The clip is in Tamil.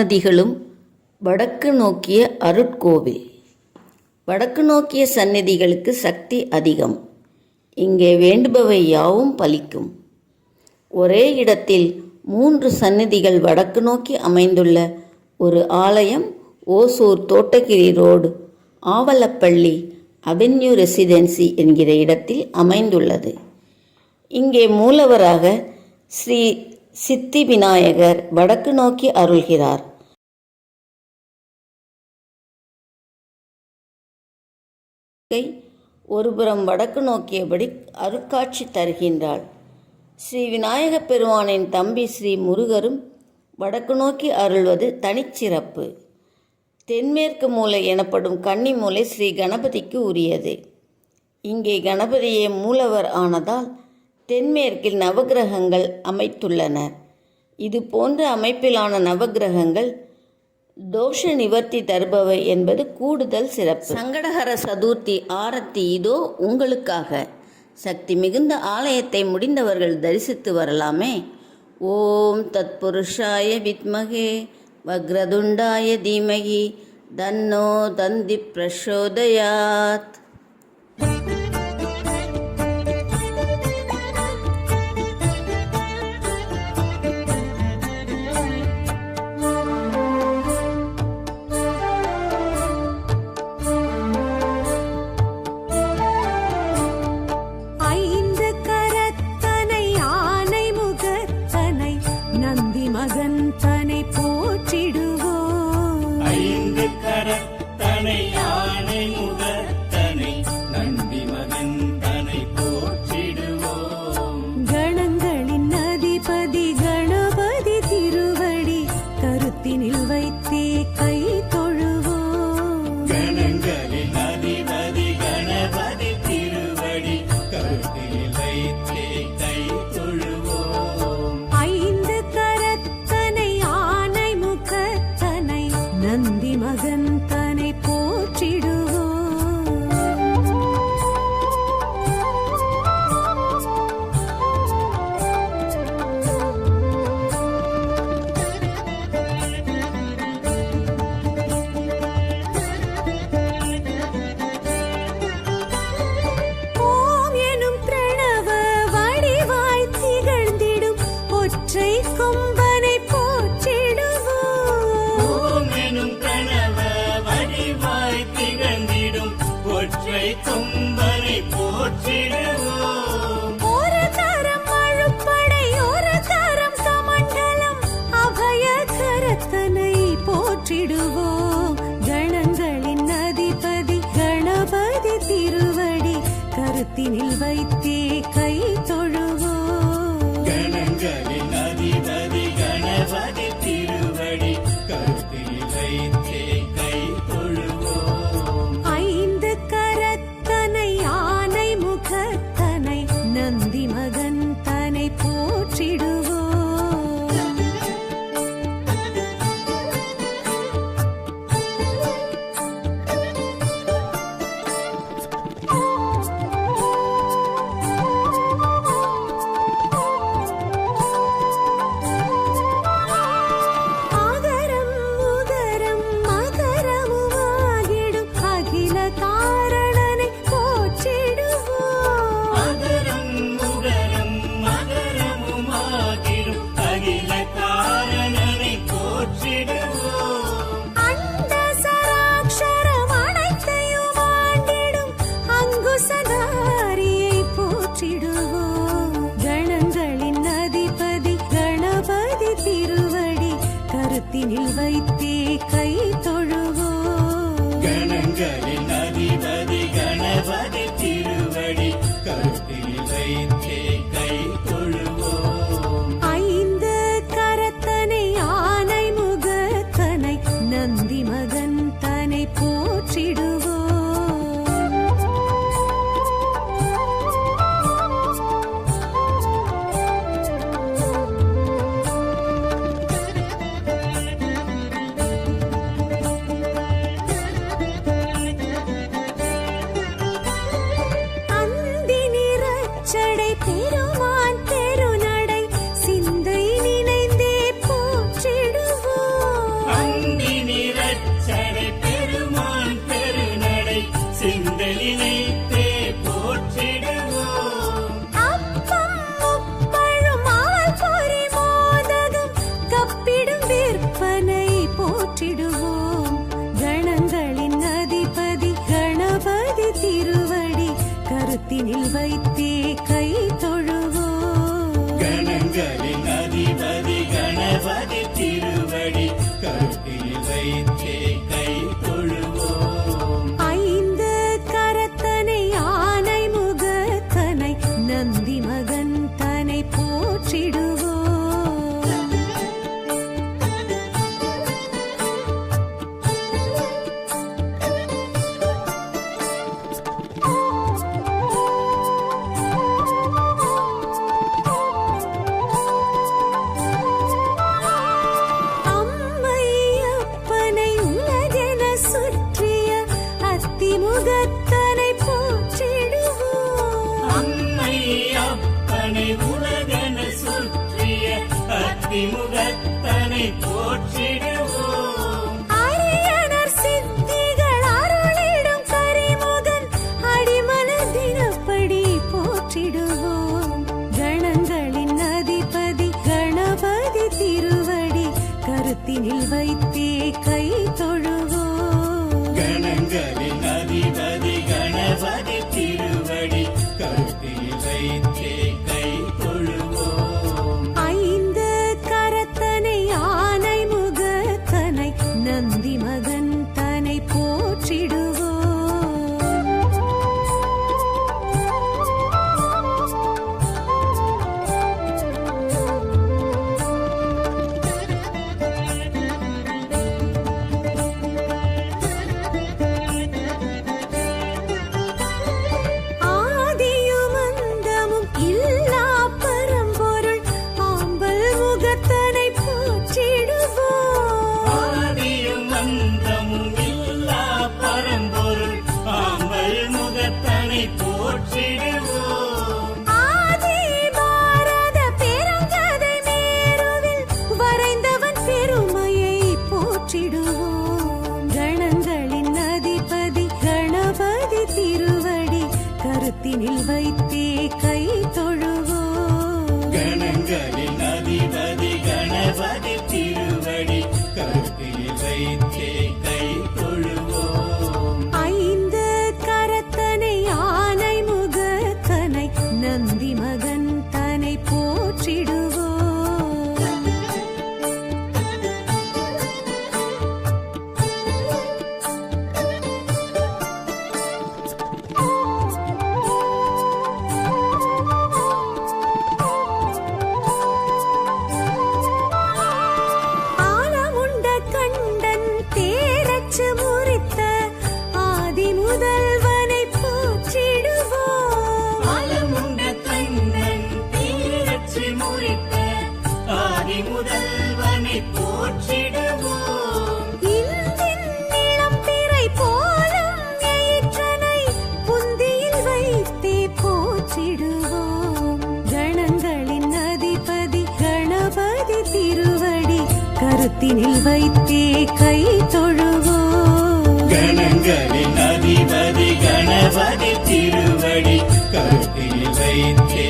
சன்னதிகளும் வடக்கு நோக்கிய அருட்கோவில். வடக்கு நோக்கிய சந்நிதிகளுக்கு சக்தி அதிகம். இங்கே வேண்டுபவை யாவும் பலிக்கும். ஒரே இடத்தில் மூன்று சந்நிதிகள் வடக்கு நோக்கி அமைந்துள்ள ஒரு ஆலயம் Hosur Thottagiri road Avalapalli avenue residency என்கிற இடத்தில் அமைந்துள்ளது. இங்கே மூலவராக ஸ்ரீ சித்தி விநாயகர் வடக்கு நோக்கி அருள்கிறார். கை ஒருபுறம் வடக்கு நோக்கியபடி அருட்காட்சி தருகின்றாள். ஸ்ரீ விநாயக பெருமானின் தம்பி ஸ்ரீ முருகரும் வடக்கு நோக்கி அருள்வது தனிச்சிறப்பு தென்மேற்கு மூலை எனப்படும் கன்னி மூலை ஸ்ரீ கணபதிக்கு உரியது. இங்கே கணபதியே மூலவர் ஆனதால் தென்மேற்கில் நவக்கிரகங்கள் அமைத்துள்ளனர் இது போன்ற அமைப்பிலான நவக்கிரகங்கள் தோஷ நிவர்த்தி தருபவை என்பது கூடுதல் சிறப்பு. சங்கடகர சதுர்த்தி ஆரத்தி இதோ உங்களுக்காக. சக்தி மிகுந்த ஆலயத்தை முடிந்தவர்கள் தரிசித்து வரலாமே. ஓம் தத்புருஷாய வித்மகே வக்ரதுண்டாய தீமகி தன்னோ தந்தி பிரசோதயாத். கருத்தினில் வைத்தே கருத்தினில் வைத்தே கை தொழுவோம் கணங்களின் அதிபதி கணபதி திருவடி கருத்தில் வைத்தே கை தொழுவோம் ஐந்து கரத்தனை ஆனை முகத்தனை நந்தி மகன் தனை போற்றிடுவோம் 永远 கருத்தினில் வைத்தே கை தொழுவோம். கணங்களின் அதிபதி கணபதி திருவடி கருத்தில் வைத்தே கை முதல்வனை போற்றிடுவோம். நிலம் திரை போலும் ஏற்றனை புந்தியில் வைத்தே போற்றிடுவோம். கணங்களின் அதிபதி கணபதி கருத்தினில் வைத்தே கை தொழுவோம். கணங்களின் அதிபதி கணபதி திருவடி கருத்தில் வைத்தே